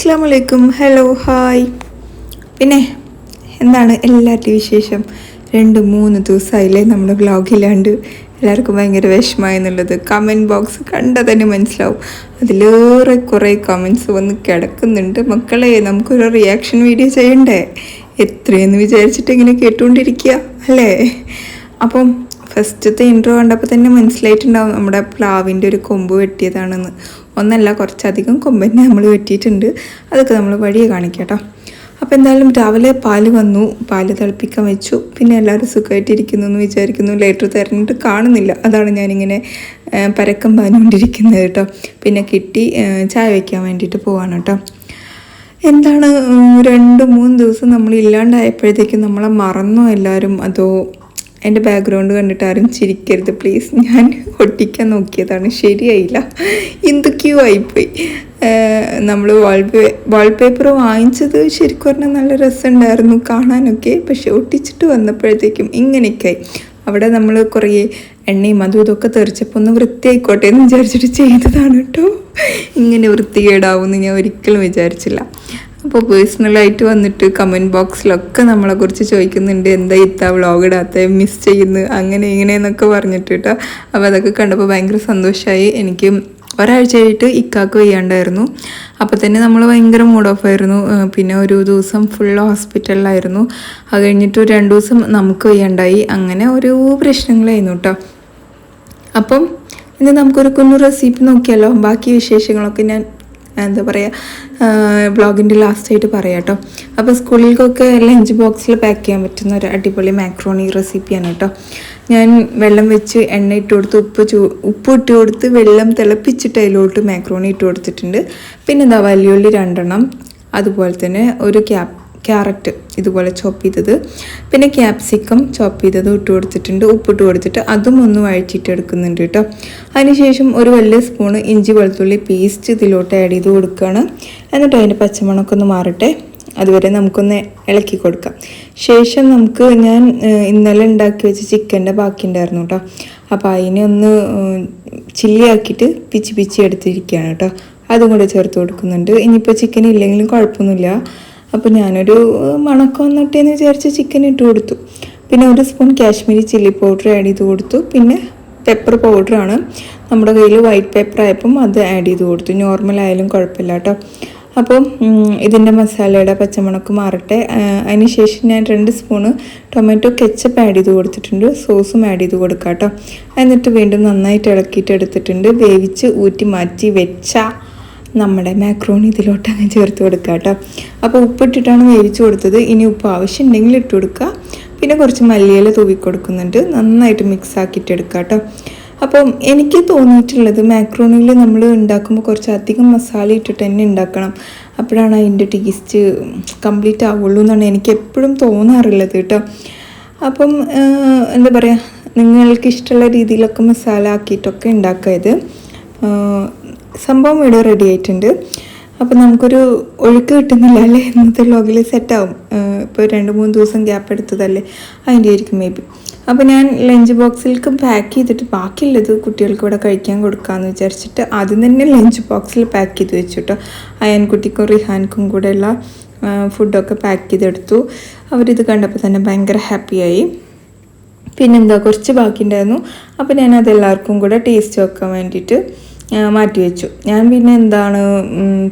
അസ്സാം വലൈക്കും hello hi പിന്നെ എന്താണ് എല്ലാവരുടെയും വിശേഷം? രണ്ട് മൂന്ന് ദിവസമായില്ലേ നമ്മുടെ വ്ളോഗില്ലാണ്ട് എല്ലാവർക്കും ഭയങ്കര വിഷമമായെന്നുള്ളത് കമന്റ് ബോക്സ് കണ്ടാൽ തന്നെ മനസ്സിലാവും. അതിലേറെ കുറേ കമൻസ് വന്ന് കിടക്കുന്നുണ്ട്. മക്കളെ നമുക്കൊരു റിയാക്ഷൻ വീഡിയോ ചെയ്യണ്ടേ? എത്രയെന്ന് വിചാരിച്ചിട്ട് ഇങ്ങനെ കേട്ടുകൊണ്ടിരിക്കുക അല്ലേ? അപ്പം ഫസ്റ്റത്തെ ഇൻട്രോ കണ്ടപ്പോൾ തന്നെ മനസ്സിലായിട്ടുണ്ടാവും നമ്മുടെ പ്ലാവിന്റെ ഒരു കൊമ്പ് വെട്ടിയതാണെന്ന്. ഒന്നല്ല കുറച്ചധികം കൊമ്പന്നെ നമ്മൾ വെട്ടിയിട്ടുണ്ട്. അതൊക്കെ നമ്മൾ വഴിയെ കാണിക്കാം കേട്ടോ അപ്പോൾ എന്തായാലും രാവിലെ പാൽ വന്നു പാൽ തിളപ്പിക്കാൻ വെച്ചു. പിന്നെ എല്ലാവരും സുഖമായിട്ടിരിക്കുന്നു എന്ന് വിചാരിക്കുന്നു. ലേറ്റർ തിരഞ്ഞിട്ട് കാണുന്നില്ല. അതാണ് ഞാനിങ്ങനെ പരക്കം പാഞ്ഞുകൊണ്ടിരിക്കുന്നത് കേട്ടോ പിന്നെ കിട്ടി ചായ വയ്ക്കാൻ വേണ്ടിയിട്ട് പോവാണ് കേട്ടോ എന്താണ് രണ്ട് മൂന്ന് ദിവസം നമ്മൾ ഇല്ലാണ്ടായപ്പോഴത്തേക്കും നമ്മളെ മറന്നോ എല്ലാവരും? അതോ എന്റെ ബാക്ക്ഗ്രൗണ്ട് കണ്ടിട്ട് ആരും ചിരിക്കരുത് പ്ലീസ് ഞാൻ ഒട്ടിക്കാൻ നോക്കിയതാണ്. ശരിയായില്ല. എന്തൊക്കെയോ ആയിപ്പോയി. നമ്മൾ വാൾപേ വാൾപേപ്പർ വാങ്ങിച്ചത് ശരിക്കും പറഞ്ഞാൽ നല്ല രസമുണ്ടായിരുന്നു കാണാനൊക്കെ. പക്ഷെ ഒട്ടിച്ചിട്ട് വന്നപ്പോഴത്തേക്കും ഇങ്ങനെയൊക്കെയായി. അവിടെ നമ്മൾ കുറേ എണ്ണയും അതും ഇതൊക്കെ തെറിച്ചപ്പോൾ ഒന്ന് വൃത്തിയായിക്കോട്ടെ എന്ന് വിചാരിച്ചിട്ട് ചെയ്തതാണ് കേട്ടോ. ഇങ്ങനെ വൃത്തികേടാവുമെന്ന് ഞാൻ ഒരിക്കലും വിചാരിച്ചില്ല. അപ്പോൾ പേഴ്സണലായിട്ട് വന്നിട്ട് കമന്റ് ബോക്സിലൊക്കെ നമ്മളെക്കുറിച്ച് ചോദിക്കുന്നുണ്ട്. എന്താ ഇത്ത വ്ളോഗ് ഇടാത്ത? മിസ് ചെയ്യുന്നു. അങ്ങനെ ഇങ്ങനെ എന്നൊക്കെ പറഞ്ഞിട്ട് കേട്ടോ അപ്പോൾ അതൊക്കെ കണ്ടപ്പോൾ ഭയങ്കര സന്തോഷമായി എനിക്ക് ഒരാഴ്ചയായിട്ട് ഇക്കാക്ക് വയ്യാണ്ടായിരുന്നു. അപ്പോൾ തന്നെ നമ്മൾ ഭയങ്കര മൂഡ് ഓഫ് ആയിരുന്നു. പിന്നെ ഒരു ദിവസം ഫുൾ ഹോസ്പിറ്റലിലായിരുന്നു അത് കഴിഞ്ഞിട്ട് ഒരു രണ്ട് ദിവസം നമുക്ക് വയ്യാണ്ടായി. അങ്ങനെ ഓരോ പ്രശ്നങ്ങളായിരുന്നു കേട്ടോ അപ്പം ഇന്ന് നമുക്കൊരു കുഞ്ഞു റെസിപ്പി നോക്കിയാലോ? ബാക്കി വിശേഷങ്ങളൊക്കെ ഞാൻ എന്താ പറയുക ബ്ലോഗിന്റെ ലാസ്റ്റായിട്ട് പറയാം കേട്ടോ അപ്പോൾ സ്കൂളിലേക്കൊക്കെ ലഞ്ച് ബോക്സിൽ പാക്ക് ചെയ്യാൻ പറ്റുന്ന ഒരു അടിപൊളി മാക്രോണി റെസിപ്പിയാണ് കേട്ടോ. ഞാൻ വെള്ളം വെച്ച് എണ്ണ ഇട്ട് കൊടുത്ത് ഉപ്പ് ചൂ ഉപ്പ് ഇട്ട് കൊടുത്ത് വെള്ളം തിളപ്പിച്ചിട്ട് അതിലോട്ട് മാക്രോണി ഇട്ട് കൊടുത്തിട്ടുണ്ട്. പിന്നെ എന്താ വലിയുള്ളി രണ്ടെണ്ണം. അതുപോലെ തന്നെ ഒരു ക്യാപ് ക്യാരറ്റ് ഇതുപോലെ ചോപ്പ് ചെയ്തത്. പിന്നെ ക്യാപ്സിക്കം ചോപ്പ് ചെയ്തത് ഇട്ട് കൊടുത്തിട്ടുണ്ട്. ഉപ്പിട്ട് കൊടുത്തിട്ട് അതും ഒന്ന് വഴിച്ചിട്ട് എടുക്കുന്നുണ്ട് കേട്ടോ അതിനുശേഷം ഒരു വലിയ സ്പൂണ് ഇഞ്ചി വെളുത്തുള്ളി പേസ്റ്റ് ഇതിലോട്ട് ആഡ് ചെയ്ത് കൊടുക്കുകയാണ്. എന്നിട്ട് അതിന്റെ പച്ചമണമൊക്കെ ഒന്ന് മാറട്ടെ. അതുവരെ നമുക്കൊന്ന് ഇളക്കി കൊടുക്കാം. ശേഷം നമുക്ക് ഞാൻ ഇന്നലെ ഉണ്ടാക്കി വെച്ച ചിക്കന്റെ ബാക്കി ഉണ്ടായിരുന്നു കേട്ടോ അപ്പോൾ അതിനെ ഒന്ന് ചില്ലി ആക്കിയിട്ട് പിച്ചി പിച്ചി എടുത്തിരിക്കുകയാണ് കേട്ടോ അതും കൂടെ ചേർത്ത് കൊടുക്കുന്നുണ്ട്. ഇനിയിപ്പോൾ ചിക്കൻ ഇല്ലെങ്കിലും കുഴപ്പമൊന്നുമില്ല. അപ്പോൾ ഞാനൊരു മണക്കം വന്നിട്ടേന്ന് വിചാരിച്ച് ചിക്കൻ ഇട്ട് കൊടുത്തു. പിന്നെ ഒരു spoon Kashmiri chilli powder add ചെയ്ത് കൊടുത്തു. പിന്നെ പെപ്പർ പൗഡറാണ് നമ്മുടെ കയ്യിൽ വൈറ്റ് പേപ്പർ ആയപ്പം അത് ആഡ് ചെയ്ത് കൊടുത്തു. നോർമൽ ആയാലും കുഴപ്പമില്ല കേട്ടോ അപ്പം ഇതിന്റെ മസാലയുടെ പച്ചമുളക് മാറട്ടെ. അതിന് ശേഷം ഞാൻ രണ്ട് സ്പൂണ് ടൊമാറ്റോ കെച്ചപ്പ് ആഡ് ചെയ്ത് കൊടുത്തിട്ടുണ്ട്. സോസും ആഡ് ചെയ്ത് കൊടുക്കാം കേട്ടോ എന്നിട്ട് വീണ്ടും നന്നായിട്ട് ഇളക്കിയിട്ട് എടുത്തിട്ടുണ്ട്. വേവിച്ച് ഊറ്റി മാറ്റി വെച്ച നമ്മുടെ മാക്രോണി ഇതിലോട്ട് അങ്ങ് ചേർത്ത് കൊടുക്കുക കേട്ടോ അപ്പോൾ ഉപ്പിട്ടിട്ടാണ് വേവിച്ച് കൊടുത്തത്. ഇനി ഉപ്പ് ആവശ്യമുണ്ടെങ്കിൽ ഇട്ട് കൊടുക്കുക പിന്നെ കുറച്ച് മല്ലിയില തൂവി കൊടുക്കുന്നുണ്ട്. നന്നായിട്ട് മിക്സ് ആക്കിയിട്ട് എടുക്കുക കേട്ടോ അപ്പം എനിക്ക് തോന്നിയിട്ടുള്ളത് മാക്രോണിയിൽ നമ്മൾ ഉണ്ടാക്കുമ്പോൾ കുറച്ച് അധികം മസാല ഇട്ടിട്ട് തന്നെ ഉണ്ടാക്കണം. അപ്പോഴാണ് അതിന്റെ ടേസ്റ്റ് കംപ്ലീറ്റ് ആവുള്ളൂ എന്നാണ് എനിക്ക് എപ്പോഴും തോന്നാറുള്ളത് കേട്ടോ അപ്പം എന്താ പറയുക നിങ്ങൾക്ക് ഇഷ്ടമുള്ള രീതിയിലൊക്കെ മസാല ആക്കിയിട്ടൊക്കെ ഉണ്ടാക്കുക സംഭവം ഇവിടെ റെഡി ആയിട്ടുണ്ട്. അപ്പോൾ നമുക്കൊരു ഒഴുക്ക് കിട്ടുന്നില്ല അല്ലേ? ഇന്നത്തെ വ്ളോഗിൽ സെറ്റാവും ഇപ്പോൾ രണ്ട് മൂന്ന് ദിവസം ഗ്യാപ്പ് എടുത്തതല്ലേ? അതിന്റെ ആയിരിക്കും മേ ബി അപ്പോൾ ഞാൻ ലഞ്ച് ബോക്സിലേക്ക് പാക്ക് ചെയ്തിട്ട് ബാക്കിയുള്ളത് കുട്ടികൾക്ക് ഇവിടെ കഴിക്കാൻ കൊടുക്കാമെന്ന് വിചാരിച്ചിട്ട് ആദ്യം തന്നെ ലഞ്ച് ബോക്സിൽ പാക്ക് ചെയ്ത് വെച്ചു കേട്ടോ അയൻകുട്ടിക്കും റിഹാൻക്കും കൂടെയുള്ള ഫുഡൊക്കെ പാക്ക് ചെയ്തെടുത്തു. അവരിത് കണ്ടപ്പോൾ തന്നെ ഭയങ്കര ഹാപ്പിയായി പിന്നെന്താ കുറച്ച് ബാക്കിയുണ്ടായിരുന്നു. അപ്പോൾ ഞാൻ അതെല്ലാവർക്കും കൂടെ ടേസ്റ്റ് വെക്കാൻ വേണ്ടിയിട്ട് മാറ്റി വെച്ചു ഞാൻ പിന്നെ എന്താണ്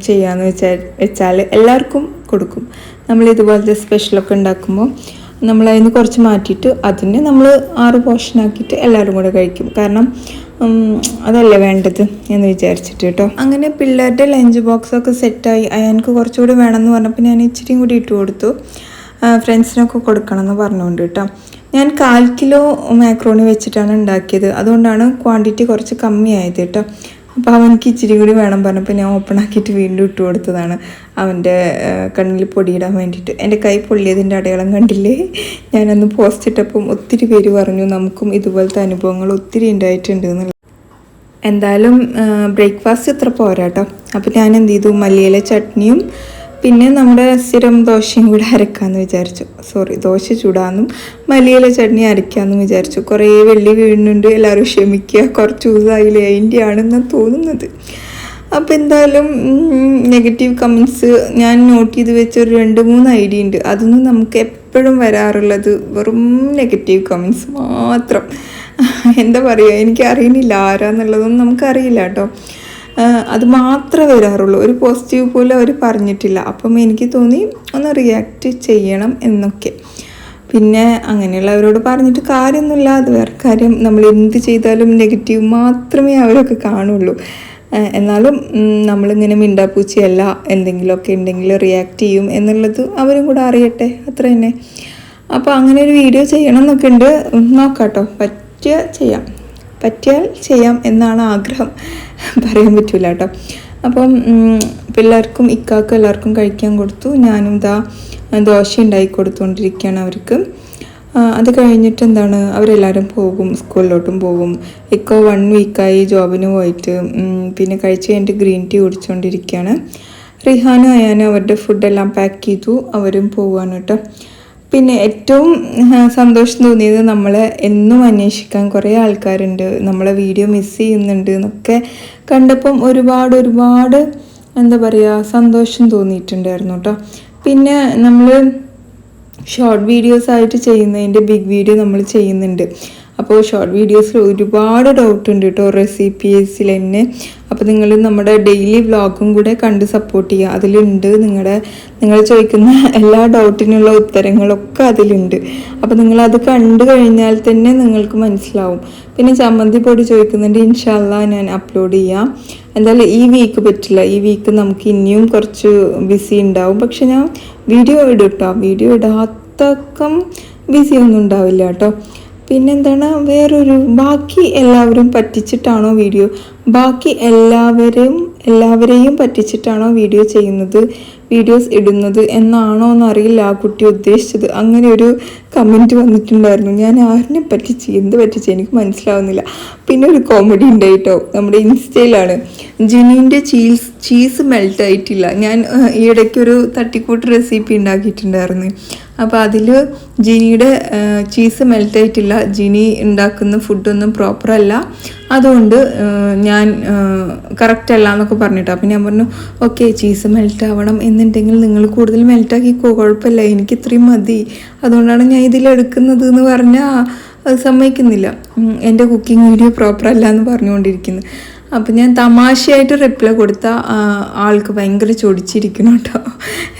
ചെയ്യാന്ന് വെച്ചാൽ വെച്ചാൽ എല്ലാവർക്കും കൊടുക്കും. നമ്മൾ ഇതുപോലത്തെ സ്പെഷ്യലൊക്കെ ഉണ്ടാക്കുമ്പോൾ നമ്മൾ അതിന് കുറച്ച് മാറ്റിയിട്ട് അതിന് നമ്മൾ ആറ് പോർഷനാക്കിയിട്ട് എല്ലാവരും കൂടെ കഴിക്കും. കാരണം അതല്ലേ വേണ്ടത് എന്ന് വിചാരിച്ചിട്ട് കേട്ടോ. അങ്ങനെ പിള്ളേരുടെ ലഞ്ച് ബോക്സൊക്കെ സെറ്റായി എനിക്ക് കുറച്ചുകൂടി വേണമെന്ന് പറഞ്ഞപ്പോൾ ഞാൻ ഇച്ചിരിയും കൂടി ഇട്ട് കൊടുത്തു. ഫ്രണ്ട്സിനൊക്കെ കൊടുക്കണം എന്ന് പറഞ്ഞുകൊണ്ട് കേട്ടോ. ഞാൻ കാൽ കിലോ മാക്രോണി വെച്ചിട്ടാണ് ഉണ്ടാക്കിയത്. അതുകൊണ്ടാണ് ക്വാണ്ടിറ്റി കുറച്ച് കമ്മിയായത് കേട്ടോ. അപ്പോൾ അവനക്ക് ഇച്ചിരി കൂടി വേണം പറഞ്ഞപ്പോൾ ഞാൻ ഓപ്പൺ ആക്കിയിട്ട് വീണ്ടും ഇട്ട് കൊടുത്തതാണ്. അവന്റെ കണ്ണിൽ പൊടിയിടാൻ വേണ്ടിയിട്ട്. എന്റെ കൈ പൊള്ളിയതിന്റെ അടയാളം കണ്ടില്ലേ? ഞാനന്ന് പോസ്റ്റ് ഇട്ടപ്പം ഒത്തിരി പേര് പറഞ്ഞു നമുക്കും ഇതുപോലത്തെ അനുഭവങ്ങൾ ഒത്തിരി ഉണ്ടായിട്ടുണ്ട് എന്നുള്ളത് എന്തായാലും ബ്രേക്ക്ഫാസ്റ്റ് ഇത്ര പോരാട്ടോ. അപ്പോൾ ഞാൻ എന്ത് ചെയ്തു? മല്ലിയിലെ ചട്നിയും പിന്നെ നമ്മുടെ സ്ഥിരം ദോശയും കൂടെ അരക്കാമെന്ന് വിചാരിച്ചു. സോറി ദോശ ചൂടാന്നും മലിയില ചട്നി അരയ്ക്കാമെന്ന് വിചാരിച്ചു. കുറേ വെള്ളി വീഴുന്നുണ്ട് എല്ലാവരും ക്ഷമിക്കുക. കുറച്ച് ദിവസമായില്ലേ അതിന്റെ ആണെന്ന് തോന്നുന്നത്. അപ്പോൾ എന്തായാലും നെഗറ്റീവ് കമൻസ് ഞാൻ നോട്ട് ചെയ്ത് വെച്ച ഒരു രണ്ട് മൂന്ന് ഐഡിയ ഉണ്ട്. അതൊന്നും നമുക്ക് എപ്പോഴും വരാറുള്ളത് വെറും നെഗറ്റീവ് കമൻസ് മാത്രം. എന്താ പറയുക എനിക്ക് അറിയുന്നില്ല ആരാന്നുള്ളതൊന്നും നമുക്കറിയില്ല കേട്ടോ. അത് മാത്രമേ വരാറുള്ളൂ. ഒരു പോസിറ്റീവ് പോലും അവർ പറഞ്ഞിട്ടില്ല. അപ്പം എനിക്ക് തോന്നി ഒന്ന് റിയാക്ട് ചെയ്യണം എന്നൊക്കെ. പിന്നെ അങ്ങനെയുള്ളവരോട് പറഞ്ഞിട്ട് കാര്യമൊന്നുമില്ല. അത് വേറെ കാര്യം. നമ്മൾ എന്ത് ചെയ്താലും നെഗറ്റീവ് മാത്രമേ അവരൊക്കെ കാണുള്ളൂ. എന്നാലും നമ്മളിങ്ങനെ മിണ്ടാപ്പൂച്ചയല്ല. എന്തെങ്കിലുമൊക്കെ ഉണ്ടെങ്കിൽ റിയാക്ട് ചെയ്യും എന്നുള്ളത് അവരും കൂടെ അറിയട്ടെ. അത്ര തന്നെ. അപ്പോൾ അങ്ങനെ ഒരു വീഡിയോ ചെയ്യണം എന്നൊക്കെ ഉണ്ട്. നോക്കാം കേട്ടോ പറ്റിയ ചെയ്യാം. പറ്റിയാൽ ചെയ്യാം എന്നാണ് ആഗ്രഹം. പറയാൻ പറ്റില്ല കേട്ടോ. അപ്പം പിള്ളേർക്കും ഇക്കാക്കും എല്ലാവർക്കും കഴിക്കാൻ കൊടുത്തു. ഞാനും ഇതാ ദോശ ഉണ്ടാക്കി കൊടുത്തുകൊണ്ടിരിക്കുകയാണ് അവർക്ക്. അത് കഴിഞ്ഞിട്ട് എന്താണ് അവരെല്ലാവരും പോകും സ്കൂളിലോട്ടും പോകും. ഇക്കോ വൺ വീക്കായി ജോബിന് പോയിട്ട് പിന്നെ കഴിച്ച് കഴിഞ്ഞിട്ട് ഗ്രീൻ ടീ കുടിച്ചുകൊണ്ടിരിക്കുകയാണ്. റിഹാനും അയാനും അവരുടെ ഫുഡെല്ലാം പാക്ക് ചെയ്തു അവരും പോവുകയാണ് കേട്ടോ. പിന്നെ ഏറ്റവും സന്തോഷം തോന്നിയത് നമ്മൾ എന്നും അന്വേഷിക്കാൻ കുറേ ആൾക്കാരുണ്ട്. നമ്മളെ വീഡിയോ മിസ് ചെയ്യുന്നുണ്ട് എന്നൊക്കെ കണ്ടപ്പം ഒരുപാട് ഒരുപാട് എന്താ പറയുക സന്തോഷം തോന്നിയിട്ടുണ്ടായിരുന്നു കേട്ടോ പിന്നെ നമ്മൾ ഷോർട്ട് വീഡിയോസ് ആയിട്ട് ചെയ്യുന്നതിന്റെ ബിഗ് വീഡിയോ നമ്മൾ ചെയ്യുന്നുണ്ട്. അപ്പോൾ ഷോർട്ട് വീഡിയോസിൽ ഒരുപാട് ഡൗട്ട് ഉണ്ട് കേട്ടോ റെസിപ്പീസിൽ തന്നെ അപ്പോൾ നിങ്ങൾ നമ്മുടെ ഡെയിലി വ്ളോഗും കൂടെ കണ്ട് സപ്പോർട്ട് ചെയ്യുക. അതിലുണ്ട് നിങ്ങളുടെ നിങ്ങൾ ചോദിക്കുന്ന എല്ലാ ഡൗട്ടിനുള്ള ഉത്തരങ്ങളൊക്കെ അതിലുണ്ട്. അപ്പോൾ നിങ്ങൾ അത് കണ്ടു കഴിഞ്ഞാൽ തന്നെ നിങ്ങൾക്ക് മനസ്സിലാവും. പിന്നെ ചമ്മന്തി പൊടി ചോദിക്കുന്നുണ്ട് ഇൻഷാല്ല ഞാൻ അപ്ലോഡ് ചെയ്യാം. എന്തായാലും ഈ വീക്ക് പറ്റില്ല. ഈ വീക്ക് നമുക്ക് ഇനിയും കുറച്ച് ബിസി ഉണ്ടാവും. പക്ഷെ ഞാൻ വീഡിയോ ഇടും കേട്ടോ വീഡിയോ ഇടാത്തക്കം ബിസി ഒന്നും ഉണ്ടാവില്ല കേട്ടോ പിന്നെന്താണ്? വേറൊരു ബാക്കി എല്ലാവരും പറ്റിച്ചിട്ടാണോ വീഡിയോ? ബാക്കി എല്ലാവരും എല്ലാവരെയും പറ്റിച്ചിട്ടാണോ വീഡിയോ ചെയ്യുന്നത്? വീഡിയോസ് ഇടുന്നത് എന്നാണോ എന്നറിയില്ല ആ കുട്ടി ഉദ്ദേശിച്ചത്. അങ്ങനെ ഒരു കമന്റ് വന്നിട്ടുണ്ടായിരുന്നു. ഞാൻ ആരിനെ പറ്റിച്ച് എന്ത് പറ്റിച്ച് എനിക്ക് മനസ്സിലാവുന്നില്ല. പിന്നെ ഒരു കോമഡി ഉണ്ടായിട്ടോ? നമ്മുടെ ഇൻസ്റ്റയിലാണ്. ജിനീന്റെ ചീസ് ചീസ് മെൽറ്റ് ആയിട്ടില്ല ഞാൻ ഈ ഇടയ്ക്കൊരു തട്ടിക്കൂട്ട് റെസിപ്പി ഉണ്ടാക്കിയിട്ടുണ്ടായിരുന്നു. അപ്പോൾ അതിൽ ജിനിയുടെ ചീസ് മെൽറ്റ് ആയിട്ടില്ല. ജിനി ഉണ്ടാക്കുന്ന ഫുഡൊന്നും പ്രോപ്പറല്ല അതുകൊണ്ട് ഞാൻ കറക്റ്റ് അല്ല എന്നൊക്കെ പറഞ്ഞിട്ട്. അപ്പം ഞാൻ പറഞ്ഞു ഓക്കെ ചീസ് മെൽറ്റ് ആവണം എന്നുണ്ടെങ്കിൽ നിങ്ങൾ കൂടുതൽ മെൽറ്റാക്കിക്കോ കുഴപ്പമില്ല. എനിക്ക് ഇത്രയും മതി. അതുകൊണ്ടാണ് ഞാൻ ഇതിലെടുക്കുന്നത് എന്ന് പറഞ്ഞാൽ അത് സമ്മതിക്കുന്നില്ല. എന്റെ കുക്കിംഗ് വീഡിയോ പ്രോപ്പർ അല്ല എന്ന് പറഞ്ഞുകൊണ്ടിരിക്കുന്നു. അപ്പം ഞാൻ തമാശയായിട്ട് റിപ്ലൈ കൊടുത്ത ആൾക്ക് ഭയങ്കര ചൊടിച്ചിരിക്കണം കേട്ടോ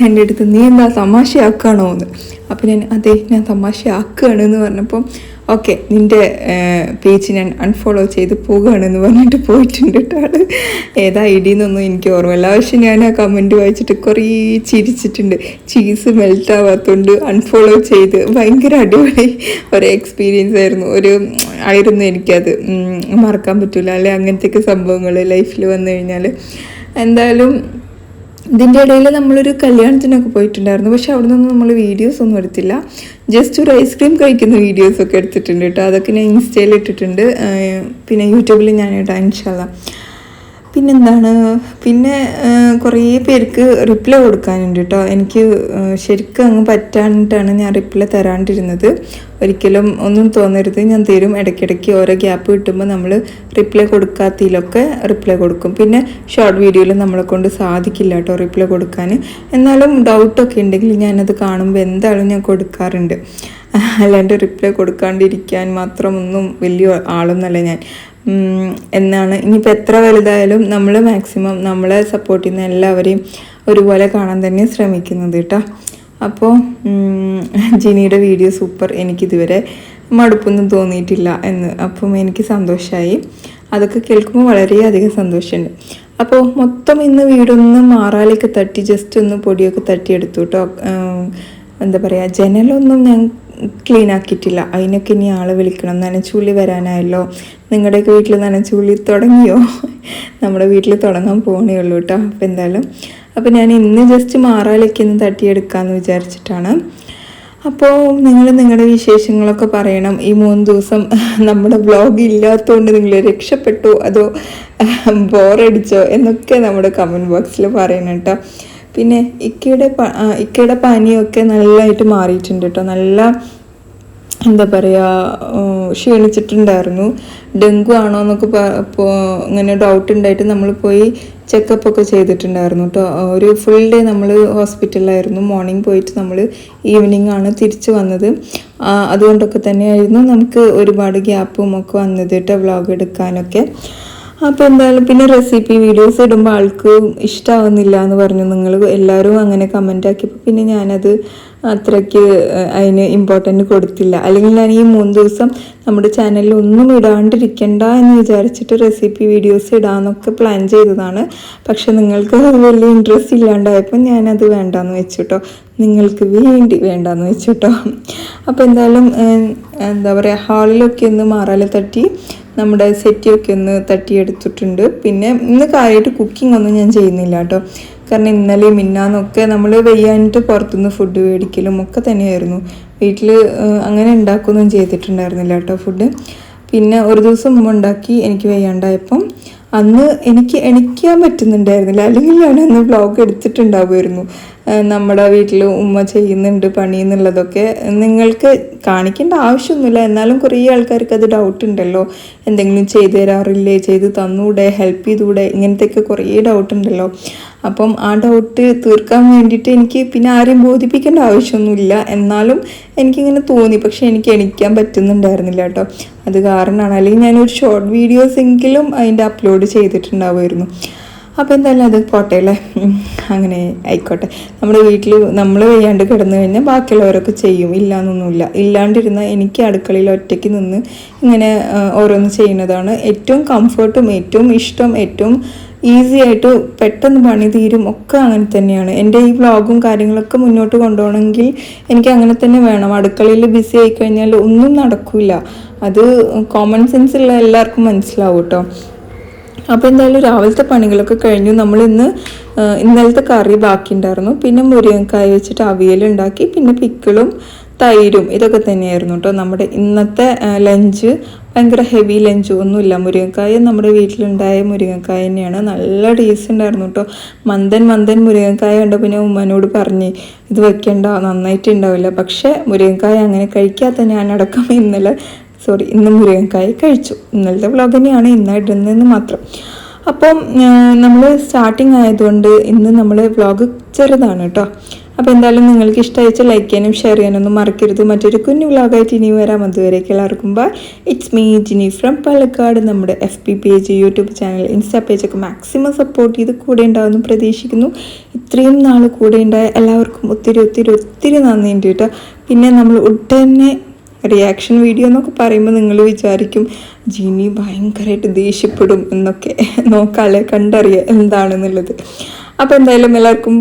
എന്റെ അടുത്ത് നീ എന്താ തമാശയാക്കുകയാണോ എന്ന് അപ്പം ഞാൻ അതെ ഞാൻ തമാശയാക്കുകയാണ് എന്ന് പറഞ്ഞപ്പം ഓക്കെ നിന്റെ പേജ് ഞാൻ അൺഫോളോ ചെയ്ത് പോകുകയാണെന്ന് പറഞ്ഞിട്ട് പോയിട്ടുണ്ട് കേട്ടോ ഏതാ ഐ ഡി എന്നൊന്നും എനിക്ക് ഓർമ്മയില്ല. പക്ഷെ ഞാൻ ആ കമന്റ് വായിച്ചിട്ട് കുറേ ചിരിച്ചിട്ടുണ്ട്. ചീസ് മെൽറ്റ് ആവാത്തതുകൊണ്ട് അൺഫോളോ ചെയ്ത് ഭയങ്കര അടിപൊളി ഒരു എക്സ്പീരിയൻസ് ആയിരുന്നു. ഒരു ആയിരുന്നു എനിക്കത്. മറക്കാൻ പറ്റില്ല അല്ലെ? അങ്ങനത്തെയൊക്കെ സംഭവങ്ങൾ ലൈഫിൽ വന്നു കഴിഞ്ഞാൽ എന്തായാലും ഇതിന്റെ ഇടയിൽ നമ്മളൊരു കല്യാണത്തിനൊക്കെ പോയിട്ടുണ്ടായിരുന്നു. പക്ഷെ അവിടെ നിന്നൊന്നും നമ്മൾ വീഡിയോസ് ഒന്നും എടുത്തില്ല. ജസ്റ്റ് ഒരു ഐസ്ക്രീം കഴിക്കുന്ന വീഡിയോസൊക്കെ എടുത്തിട്ടുണ്ട് കേട്ടോ. അതൊക്കെ ഞാൻ ഇൻസ്റ്റയിൽ ഇട്ടിട്ടുണ്ട്. പിന്നെ യൂട്യൂബിൽ ഞാൻ ഇടാം ഇൻഷാല്ല പിന്നെന്താണ്? പിന്നെ കുറേ പേർക്ക് റിപ്ലൈ കൊടുക്കാനുണ്ട് കേട്ടോ എനിക്ക് ശരിക്കും അങ്ങ് പറ്റാണ്ടിട്ടാണ് ഞാൻ റിപ്ലൈ തരാണ്ടിരുന്നത്. ഒരിക്കലും ഒന്നും തോന്നരുത്. ഞാൻ തരും. ഇടയ്ക്കിടയ്ക്ക് ഓരോ ഗ്യാപ്പ് കിട്ടുമ്പോൾ നമ്മൾ റിപ്ലൈ കൊടുക്കാത്തതിലൊക്കെ റിപ്ലൈ കൊടുക്കും. പിന്നെ ഷോർട്ട് വീഡിയോയിൽ നമ്മളെ കൊണ്ട് സാധിക്കില്ല കേട്ടോ റിപ്ലൈ കൊടുക്കാൻ എന്നാലും ഡൗട്ടൊക്കെ ഉണ്ടെങ്കിൽ ഞാനത് കാണുമ്പോൾ എന്തായാലും ഞാൻ കൊടുക്കാറുണ്ട്. അല്ലാണ്ട് റിപ്ലൈ കൊടുക്കാണ്ടിരിക്കാൻ മാത്രമൊന്നും വലിയ ആളൊന്നല്ല ഞാൻ. എന്നാണ്. ഇനിയിപ്പോൾ എത്ര വലുതായാലും നമ്മൾ മാക്സിമം നമ്മളെ സപ്പോർട്ട് ചെയ്യുന്ന എല്ലാവരെയും ഒരുപോലെ കാണാൻ തന്നെ ശ്രമിക്കുന്നത് കേട്ടോ. അപ്പോൾ ജിനിയുടെ വീഡിയോ സൂപ്പർ എനിക്കിതുവരെ മടുപ്പൊന്നും തോന്നിയിട്ടില്ല എന്ന്. അപ്പം എനിക്ക് സന്തോഷമായി അതൊക്കെ കേൾക്കുമ്പോൾ വളരെയധികം സന്തോഷമുണ്ട്. അപ്പോൾ മൊത്തം ഇന്ന് വീടൊന്ന് മാറാലേക്ക് തട്ടി ജസ്റ്റ് ഒന്ന് പൊടിയൊക്കെ തട്ടിയെടുത്തു കേട്ടോ. എന്താ പറയുക ജനലൊന്നും ഞാൻ ക്ലീൻ ആക്കിയിട്ടില്ല അതിനൊക്കെ ഇനി ആളെ വിളിക്കണം. നനച്ചുള്ളി വരാനായല്ലോ. നിങ്ങളുടെയൊക്കെ വീട്ടിൽ നനച്ചുള്ളി തുടങ്ങിയോ? നമ്മുടെ വീട്ടിൽ തുടങ്ങാൻ പോകണേ ഉള്ളൂ കേട്ടോ. അപ്പോൾ എന്തായാലും അപ്പോൾ ഞാൻ ഇന്ന് ജസ്റ്റ് മാറാലേക്ക് ഇന്ന് തട്ടിയെടുക്കാമെന്ന് വിചാരിച്ചിട്ടാണ്. അപ്പോൾ നിങ്ങൾ നിങ്ങളുടെ വിശേഷങ്ങളൊക്കെ പറയണം. ഈ മൂന്ന് ദിവസം നമ്മുടെ ബ്ലോഗ് ഇല്ലാത്തതുകൊണ്ട് നിങ്ങൾ രക്ഷപ്പെട്ടു അതോ ബോറടിച്ചോ എന്നൊക്കെ നമ്മുടെ കമന്റ് ബോക്സിൽ പറയണം കേട്ടോ. പിന്നെ ഇക്കയുടെ ഇക്കയുടെ പനിയൊക്കെ നല്ലതായിട്ട് മാറിയിട്ടുണ്ട് കേട്ടോ നല്ല എന്താ പറയുക ക്ഷീണിച്ചിട്ടുണ്ടായിരുന്നു. ഡെങ്കു ആണോ എന്നൊക്കെ ഇങ്ങനെ ഡൗട്ട് ഉണ്ടായിട്ട് നമ്മൾ പോയി ചെക്കപ്പ് ഒക്കെ ചെയ്തിട്ടുണ്ടായിരുന്നു കേട്ടോ ഒരു ഫുൾ ഡേ നമ്മൾ ഹോസ്പിറ്റലിലായിരുന്നു മോർണിംഗ് പോയിട്ട് നമ്മൾ ഈവനിങ് ആണ് തിരിച്ചു വന്നത്. അതുകൊണ്ടൊക്കെ തന്നെയായിരുന്നു നമുക്ക് ഒരുപാട് ഗ്യാപ്പും ഒക്കെ വന്നത് കേട്ടോ വ്ളോഗ് എടുക്കാനൊക്കെ. അപ്പോൾ എന്തായാലും പിന്നെ റെസിപ്പി വീഡിയോസ് ഇടുമ്പോൾ ആൾക്ക് ഇഷ്ടമാവുന്നില്ല എന്ന് പറഞ്ഞു. നിങ്ങൾ എല്ലാവരും അങ്ങനെ കമന്റ് ആക്കിയപ്പോൾ പിന്നെ ഞാനത് അത്രയ്ക്ക് അതിന് ഇമ്പോർട്ടന്റ് കൊടുത്തില്ല. അല്ലെങ്കിൽ ഞാൻ ഈ മൂന്ന് ദിവസം നമ്മുടെ ചാനലിൽ ഒന്നും ഇടാണ്ടിരിക്കണ്ട എന്ന് വിചാരിച്ചിട്ട് റെസിപ്പി വീഡിയോസ് ഇടാമെന്നൊക്കെ പ്ലാൻ ചെയ്തതാണ്. പക്ഷെ നിങ്ങൾക്ക് അത് വലിയ ഇൻട്രസ്റ്റ് ഇല്ലാണ്ടായപ്പോൾ ഞാനത് വേണ്ടാന്ന് വെച്ചു നിങ്ങൾക്ക് വേണ്ടി വേണ്ടാന്ന് വെച്ചു അപ്പോൾ എന്തായാലും എന്താ പറയുക ഹാളിലൊക്കെ ഒന്ന് മാറാലെ തട്ടി. നമ്മുടെ സെറ്റിയൊക്കെ ഒന്ന് തട്ടിയെടുത്തിട്ടുണ്ട്. പിന്നെ ഇന്ന് കാര്യമായിട്ട് കുക്കിംഗ് ഒന്നും ഞാൻ ചെയ്യുന്നില്ല കേട്ടോ. കാരണം ഇന്നലെ മിന്നാന്നൊക്കെ നമ്മൾ വെയ്യാനിട്ട് പുറത്തുനിന്ന് ഫുഡ് മേടിക്കലും ഒക്കെ തന്നെയായിരുന്നു. വീട്ടിൽ അങ്ങനെ ഉണ്ടാക്കുകയൊന്നും ചെയ്തിട്ടുണ്ടായിരുന്നില്ല കേട്ടോ ഫുഡ് പിന്നെ ഒരു ദിവസം മുമ്പ് ഉണ്ടാക്കി എനിക്ക് വയ്യാണ്ടായപ്പം അന്ന് എനിക്ക് എണിക്കാൻ പറ്റുന്നുണ്ടായിരുന്നില്ല. അല്ലെങ്കിൽ ഞാൻ അന്ന് വ്ളോഗ് എടുത്തിട്ടുണ്ടാവുമായിരുന്നു നമ്മുടെ വീട്ടിൽ ഉമ്മ ചെയ്യുന്നുണ്ട് പണി എന്നുള്ളതൊക്കെ. നിങ്ങൾക്ക് കാണിക്കേണ്ട ആവശ്യമൊന്നുമില്ല. എന്നാലും കുറേ ആൾക്കാർക്ക് അത് ഡൗട്ട് ഉണ്ടല്ലോ. എന്തെങ്കിലും ചെയ്തു തരാറില്ലേ? ചെയ്ത് തന്നൂടെ? ഹെൽപ്പ് ചെയ്തൂടെ? ഇങ്ങനത്തെയൊക്കെ കുറേ ഡൗട്ട് ഉണ്ടല്ലോ. അപ്പം ആ ഡൗട്ട് തീർക്കാൻ വേണ്ടിയിട്ട് എനിക്ക് പിന്നെ ആരെയും ബോധിപ്പിക്കേണ്ട ആവശ്യമൊന്നുമില്ല. എന്നാലും എനിക്കിങ്ങനെ തോന്നി. പക്ഷെ എനിക്ക് എണിക്കാൻ പറ്റുന്നുണ്ടായിരുന്നില്ല കേട്ടോ. അത് കാരണമാണ്. അല്ലെങ്കിൽ ഞാനൊരു ഷോർട്ട് വീഡിയോസ് എങ്കിലും അതിന്റെ അപ്ലോഡ് ചെയ്തിട്ടുണ്ടാവുമായിരുന്നു. അപ്പോൾ എന്തായാലും അത് പോട്ടെ അല്ലേ അങ്ങനെ ആയിക്കോട്ടെ. നമ്മുടെ വീട്ടിൽ നമ്മൾ ചെയ്യാണ്ട് കിടന്നു കഴിഞ്ഞാൽ ബാക്കിയുള്ളവരൊക്കെ ചെയ്യും. ഇല്ലാന്നൊന്നുമില്ല. ഇല്ലാണ്ടിരുന്ന എനിക്ക് അടുക്കളയിൽ ഒറ്റയ്ക്ക് നിന്ന് ഇങ്ങനെ ഓരോന്ന് ചെയ്യുന്നതാണ് ഏറ്റവും കംഫർട്ടും ഏറ്റവും ഇഷ്ടം ഏറ്റവും ഈസി ആയിട്ട് പെട്ടെന്ന് പണി തീരും ഒക്കെ അങ്ങനെ തന്നെയാണ്. എന്റെ ഈ വ്ലോഗും കാര്യങ്ങളൊക്കെ മുന്നോട്ട് കൊണ്ടുപോകണമെങ്കിൽ എനിക്ക് അങ്ങനെ തന്നെ വേണം. അടുക്കളയിൽ ബിസി ആയി കഴിഞ്ഞാൽ ഒന്നും നടക്കില്ല അത് കോമൺ സെൻസ് ഉള്ള എല്ലാവർക്കും മനസ്സിലാവും കേട്ടോ അപ്പോൾ എന്തായാലും രാവിലത്തെ പണികളൊക്കെ കഴിഞ്ഞു. നമ്മൾ ഇന്ന് ഇന്നലത്തെ കറി ബാക്കിയുണ്ടായിരുന്നു. പിന്നെ മുരിങ്ങക്കായ വെച്ചിട്ട് അവിയലുണ്ടാക്കി പിന്നെ പിക്കിളും തൈരും ഇതൊക്കെ തന്നെയായിരുന്നു കേട്ടോ നമ്മുടെ ഇന്നത്തെ ലഞ്ച് ഭയങ്കര ഹെവി ലഞ്ച്. ഒന്നുമില്ല. മുരിങ്ങക്കായ നമ്മുടെ വീട്ടിലുണ്ടായ മുരിങ്ങക്കായ തന്നെയാണ്. നല്ല ടേസ്റ്റ് ഉണ്ടായിരുന്നു കേട്ടോ മന്ദൻ മന്ദൻ മുരിങ്ങക്കായ കണ്ട പിന്നെ ഉമ്മനോട് പറഞ്ഞ് ഇത് വെക്കണ്ട നന്നായിട്ട് ഉണ്ടാവില്ല പക്ഷേ മുരിങ്ങക്കായ അങ്ങനെ കഴിക്കാത്ത ഞാനടക്കം ഇന്നലെ സോറി ഇന്ന് മുരുകൻകായ കഴിച്ചു. ഇന്നലത്തെ വ്ളോഗ് തന്നെയാണ് ഇന്ന് ഇടുന്നതെന്ന് മാത്രം. അപ്പം നമ്മൾ സ്റ്റാർട്ടിങ് ആയതുകൊണ്ട് ഇന്ന് നമ്മൾ വ്ളോഗ് ചെറുതാണ് കേട്ടോ അപ്പോൾ എന്തായാലും നിങ്ങൾക്ക് ഇഷ്ടമായിച്ച ലൈക്ക് ചെയ്യാനും ഷെയർ ചെയ്യാനൊന്നും മറക്കരുത്. മറ്റൊരു കുഞ്ഞു വ്ളോഗായിട്ട് ഇനി വരാം. അതുവരേക്ക് എല്ലാവർക്കും bye it's me Jini from Palakkad. നമ്മുടെ F P page YouTube channel insta പേജൊക്കെ maximum support ചെയ്ത് കൂടെ ഉണ്ടാവുമെന്ന് പ്രതീക്ഷിക്കുന്നു. ഇത്രയും നാൾ കൂടെ ഉണ്ടായ എല്ലാവർക്കും ഒത്തിരി ഒത്തിരി ഒത്തിരി നന്ദിയുണ്ട് കേട്ടോ പിന്നെ നമ്മൾ ഉടനെ റിയാക്ഷൻ വീഡിയോ എന്നൊക്കെ പറയുമ്പോൾ നിങ്ങൾ വിചാരിക്കും ജിനി ഭയങ്കരമായിട്ട് ദേഷ്യപ്പെടും എന്നൊക്കെ. നോക്കാളെ കണ്ടറിയാം എന്താണെന്നുള്ളത്. അപ്പോൾ എന്തായാലും എല്ലാവർക്കും